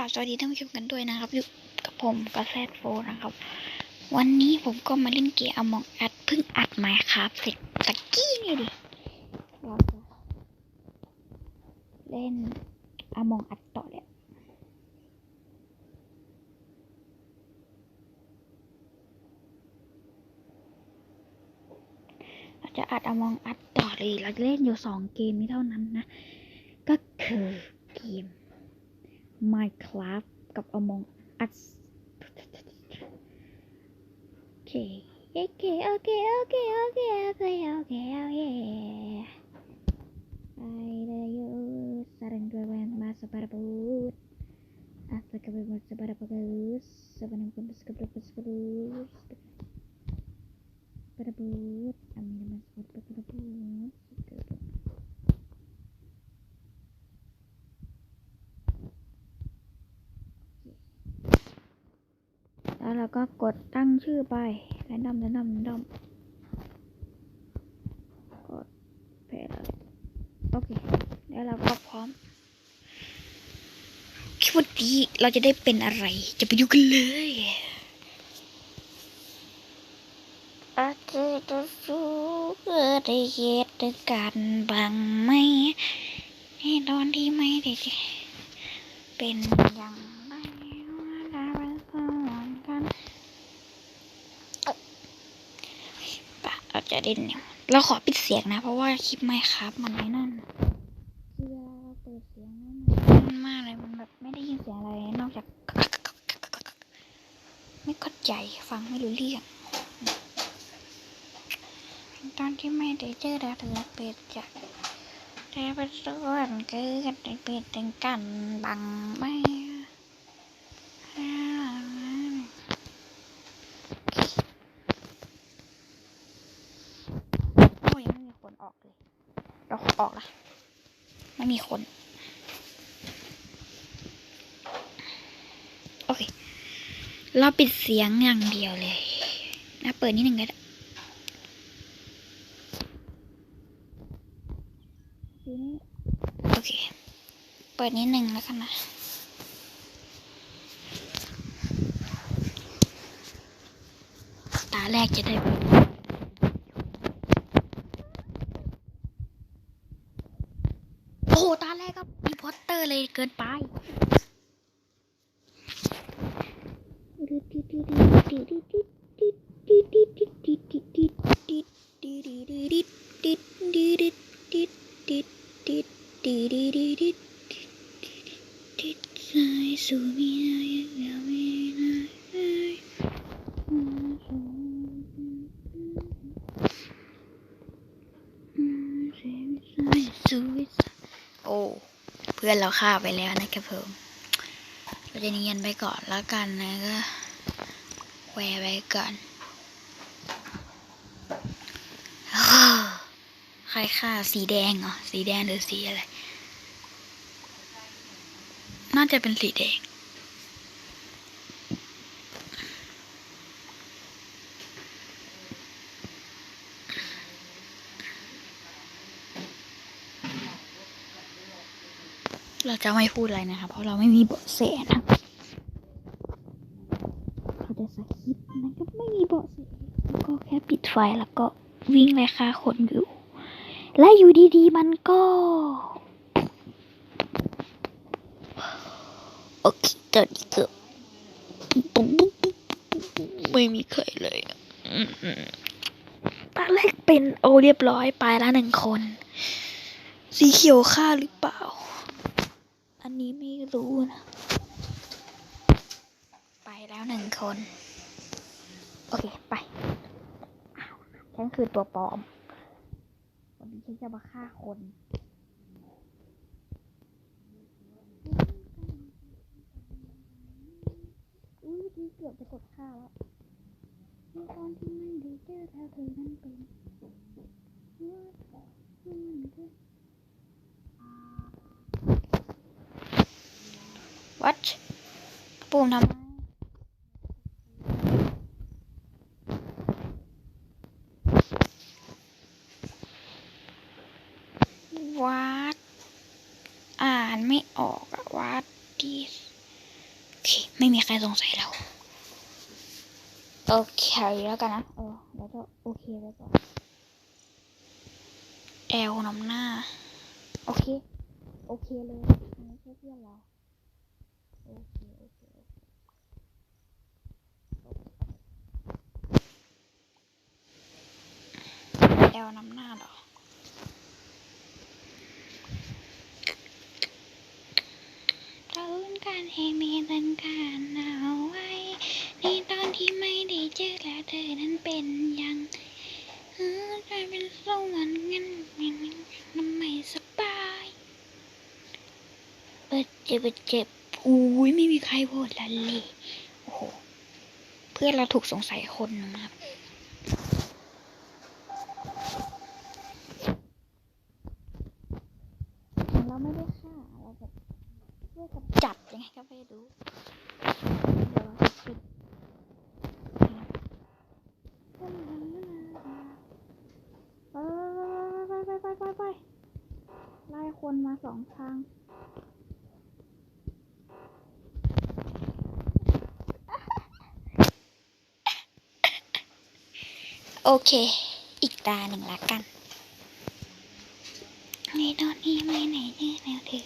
กราบสวัสดีท่านผู้ชมกันด้วยนะครับอยู่กับผมก็แซดโฟนะครับ วันนี้ผมก็มาเล่นเกมอมองอัดเพิ่งอัดไมค์ครับเสร็จตะกี้นี่ดิเราจะเล่นอมองอัดต่อเลยเราจะอัดอมองอัดต่อเลยเราจะเล่นอยู่สองเกมนี้เท่านั้นนะ ก็คือเกม Minecraft กับ Among Us โอเคโอเคโอเคโอเคโอเคโอเคโอเคโอเค Ada yuk, saran gue main masa pada but. Apa kabar masa pada bagus? Sebenarnya pun sekebruk sekebruk. Pada but, amin mas pada pada but. Sekebruk. แล้วก็กดตั้งชื่อไปแรนดอมแรนดอมแรนดอมกดเพจเลยโอเค แล้วเราก็พร้อมคิดว่าดีเราจะได้เป็นอะไร จะไปดูกันเลยอาจจะสู้เพื่อได้เหตุด้วยกันบางไหมในตอนที่ไม่ได้เป็นอย่างไรเราสอนกันปะ เราจะเล่นเนี่ยเราขอปิดเสียงนะ เพราะว่าคลิปไม่ครับมันไม่นั่นคือเราเปิดเสียงแล้วมันมากเลยมันแบบไม่ได้ยินเสียงอะไรนอกจาก ไม่เข้าใจฟังไม่รู้เรื่องตอนที่ไม่ได้เจอดาวเถือเป็ดจากแต่เป็นส่วนเกิดเป็ดถึงกันบังไม่โอ้ยยังไม่มีคนออก เราขอออกละไม่มีคน โอเค เราปิดเสียงอย่างเดียวเลยนะเปิดนิดหนึ่งก็ได้โอเค เปิดนิดหนึ่งแล้วกันนะตาแรกจะได้ โอ้โห ตาแรกก็มีพอต เตอร์เลยเกินไป พื่อนเราฆ่าไปแล้วนะครับผมเราจะเนียนไปก่อนแล้วกันนะก็แวร์ไปก่อนใครฆ่าสีแดงเหรอสีแดงหรือสีอะไร น่าจะเป็นสีแดง จะไม่พูดอะไรนะคะ เพราะเราไม่มีเบาะแสนะเขาจะสคริปนะครับไม่มีเบาะแสแล้วก็แค่ปิดไฟแล้วก็วิ่งเลยค่ะคนอยู่ และอยู่ดีๆ มันก็ โอเคตอนนี้ก็ไม่มีใครเลยตอนแรกเป็นโอเรียบร้อยไปแล้วหนึ่งคน สีเขียวฆ่าหรือเปล่า อันนี้ไม่รู้นะ ไปแล้วหนึ่งคน โอเค ไปฉันคือตัวปลอม วันนี้ฉันจะมาฆ่าคนอุ้ยดีเกือบจะกดฆ่าแล้วในตอนที่ไม่ด้เจอแล้วเธอนั้นเป็นว่ามันก็ What ปุ่มทำวัด อ่านไม่ออกอะวัด this ไม่มีใครสงสัยเราโอเคแล้วกันนะเออแล้วก็โอเคแล้วก็แอลนำหน้า โอเค โอเคเลยไม่ใช่เพื่อนเรา โอเคโอเคโอเคแอลนำหน้าหรอเราเล่นการเองมีตันการเอาไว้ในตอนที่ไม่ได้เจอแล้วเธอนั้นเป็นยังเออกลายเป็นสวรรค์งั้นยังมันไม่สบายเปิดเจ็บเจ็บ อุ้ยไม่มีใครโหวตละเลยโอ้โห เพื่อนเราถูกสงสัยคนนึงนะครับเราไม่ได้ฆ่าเราแบบช่วยกับจับยังไงก็ไม่รู้เดี๋ยวเราจะปิดไปไปไปไปไปไล่คนมาสองทาง โอเค อีกตาหนึ่งละกันในตอนนี้ไม่ไหนเจอแล้วเธอ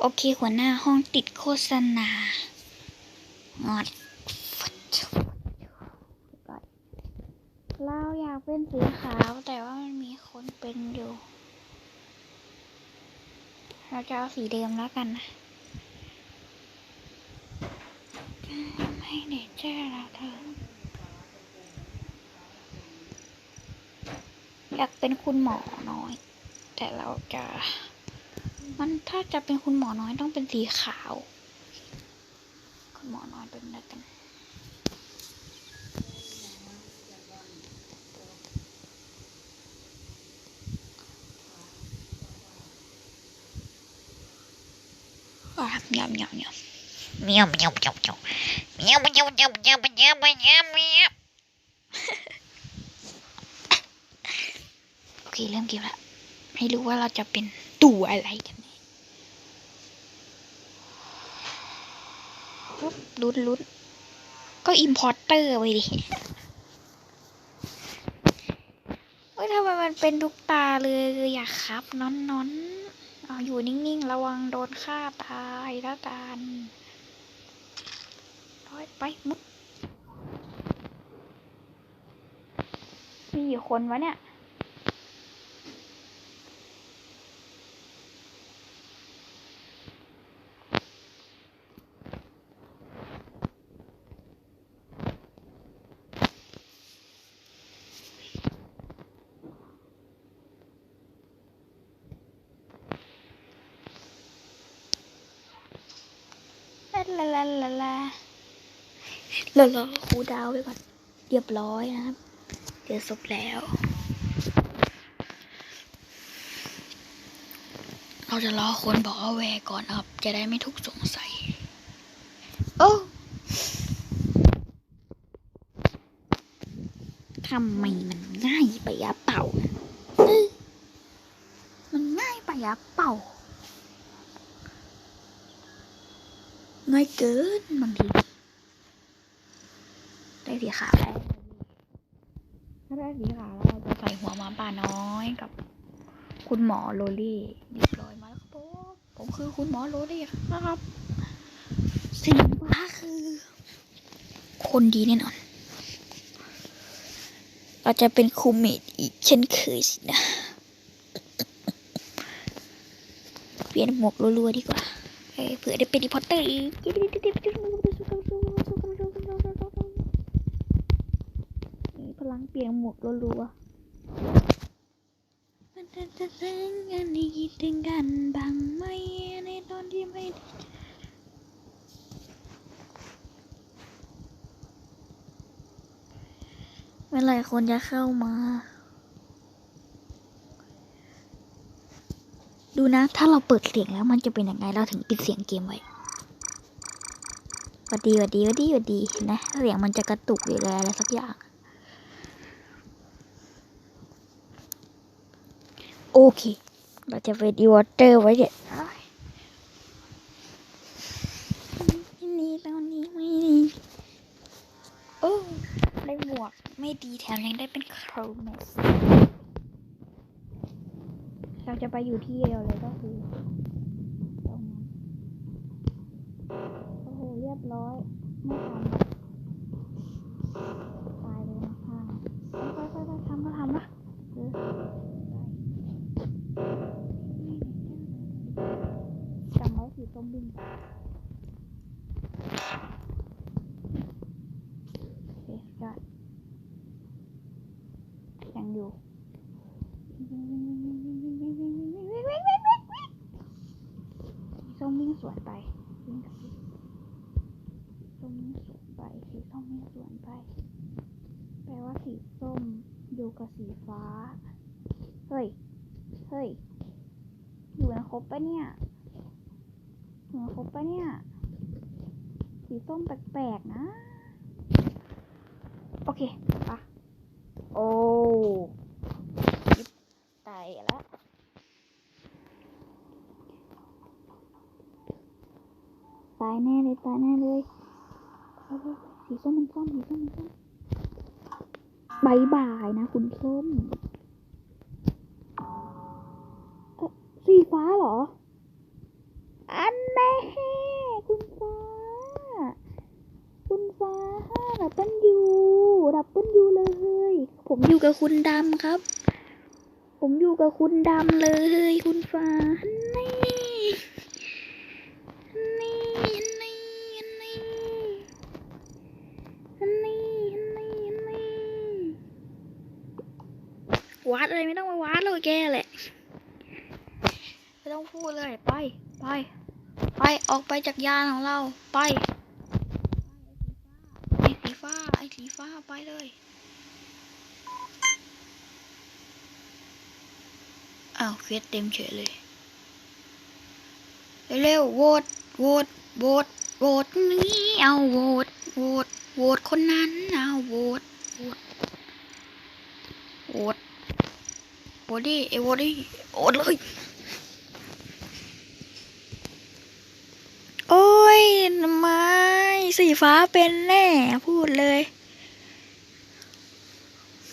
โอเค หัวหน้าห้องติดโฆษณางอดเราอยากเป็นสีขาว แต่ว่ามันมีคนเป็นอยู่ เราจะเอาสีเดิมแล้วกันนะ ให้เด้เจอแล้วเธอ อยากเป็นคุณหมอน้อย แต่เราจะ มันถ้าจะเป็นคุณหมอน้อยต้องเป็นสีขาว คุณหมอน้อยเป็นอะไรกัน อะยำยำยำ Meow meow meow meow. Meow meow meow meow meow meow meow. โอเคเริ่มเกมละไม่รู้ว่าเราจะเป็นตัวอะไรกันลุ้นลุ้นก็อิมพอร์เตอร์ไปดิเฮ้ยทำไมมันเป็นทุกตาเลยอยากครับนอนนอนเออยู่นิ่ง ๆ ระวังโดนฆ่าตายแล้วกัน ไปมุดมีกี่คนวะเนี่ยลาลาลาลา เรารอครูดาวไว้ก่อนเรียบร้อยนะครับเจอศพแล้ว เราจะรอคนบอกว่าแวร์ก่อนนะครับ จะได้ไม่ถูกสงสัย โอ้ทำไมมันง่ายไปอะเป่าเอ้ยมันง่ายไปอะเป่า ง่ายเกินบางทีได้ สีขาวแล้วถ้าได้สีขาวแล้วเราจะใส่หัวหมาป่าน้อยกับ คุณหมอโรลี่เรียบร้อยมาแล้วครับผมผมคือคุณหมอโรลี่นะครับสีฟ้าคือ คนดีแน่นอน เราจะเป็นครูเมดอีกเช่นเคยสินะเปลี่ยนหมวกรัวๆดีกว่าเอ้ยเผื่อได้เป็นรีพอร์เตอร์อีก เปลี่ยนหมวกรัวๆมันจะจะเรื่องอันนี้คิดถึงกันบ้างไหมในตอนที่ไม่ได้เมื่อไรคนจะเข้ามา ดูนะ ถ้าเราเปิดเสียงแล้วมันจะเป็นยังไง เราถึงปิดเสียงเกมไว้วัดดีวัดดีวัดดีวัดดี เห็นะเสียงมันจะกระตุกหรืออะไรสักอย่าง โอเค เราจะไปดีวอเตอร์ไว้เด็ดนี่ตอนนี้ไม่ดีโอ้ได้หมวกไม่ดีแถมยังได้เป็นโครเมสเราจะไปอยู่ที่เดียวเลยก็คือตรงนั้นโอ้โหเรียบร้อยไม่ทันำไว้สีส้มบินโอเคยอดยังอยู่ส้มวิ่งสวนไปวิ่งกับพี่ส้มวิ่งสวนไปสีส้มวิ่งสวนไป แปลว่าสีส้มอยู่กับสีฟ้า เฮ้ย เฮ้ย อยู่นะครบปะเนี่ย อยู่นะครบปะเนี่ย สีส้มแปลกๆนะ โอเคปะโอ้ยิบตายแล้วตายแน่เลยตายแน่เลยเอาเลยสีส้มมันส้มสีส้มมันส้มบายบายนะ คุณส้มเอ่อสีฟ้าเหรอ อัน แน่คุณฟ้า คุณฟ้าดับเบิลยูดับเบิลยูเลย ผมอยู่กับคุณดำครับ ผมอยู่กับคุณดำเลย คุณฟ้านี่นี่นี่นี่นี่นี่นี่วัดเลยไม่ต้องมาวัดเลยแกแหละ ไม่ต้องพูดเลย ไป ไป ไปออกไปจากยานของเรา ไปไอ้สีฟ้าไอ้สีฟ้าไปเลยอ้าวเควสเต็มเฉยเลย เร็วๆโหวตโหวตโหวตโหวตนี่เอาโหวตโหวตโหวตคนนั้นเอาโหวตโหวตโหวตโหวตดิเอโหวตดิโหวตเลย โอ้ย ทำไม สีฟ้าเป็นแน่พูดเลย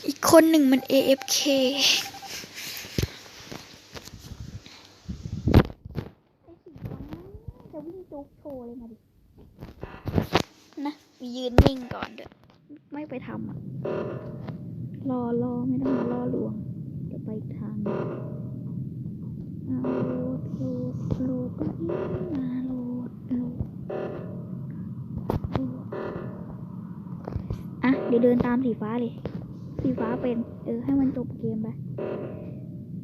อีกคนหนึ่งมัน AFK จะวิ่งจุกโชว์เลยมาดิ นะมียืนนิ่งก่อนเด้อไม่ไปทำอะ รอรอไม่ต้องมารอลวงจะไปอีกทางหนึ่งเอาโหลดโหลดโหลดก็นี่มาโหลดโหลดโหลดอะ เดี๋ยวเดินตามสีฟ้าเลย สีฟ้าเป็น เออ ให้มันจบเกมไป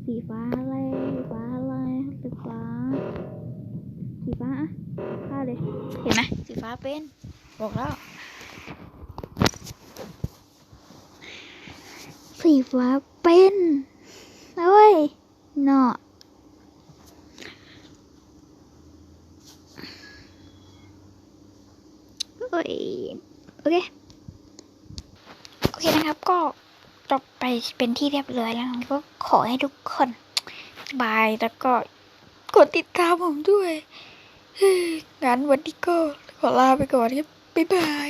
สีฟ้าอะไรสีฟ้าอะไรสีฟ้า สีฟ้าอะฆ่าเลย เห็นไหมสีฟ้าเป็น บอกแล้ว สีฟ้าเป็นเฮ้ยเนาะเฮ้ยโอเค โอเคนะครับ ก็จบไป เป็นที่เรียบร้อยแล้วก็ขอให้ทุกคนบายแล้วก็กดติดตามผมด้วยงั้นวันนี้ก็ขอลาไปก่อนครับบ๊ายบาย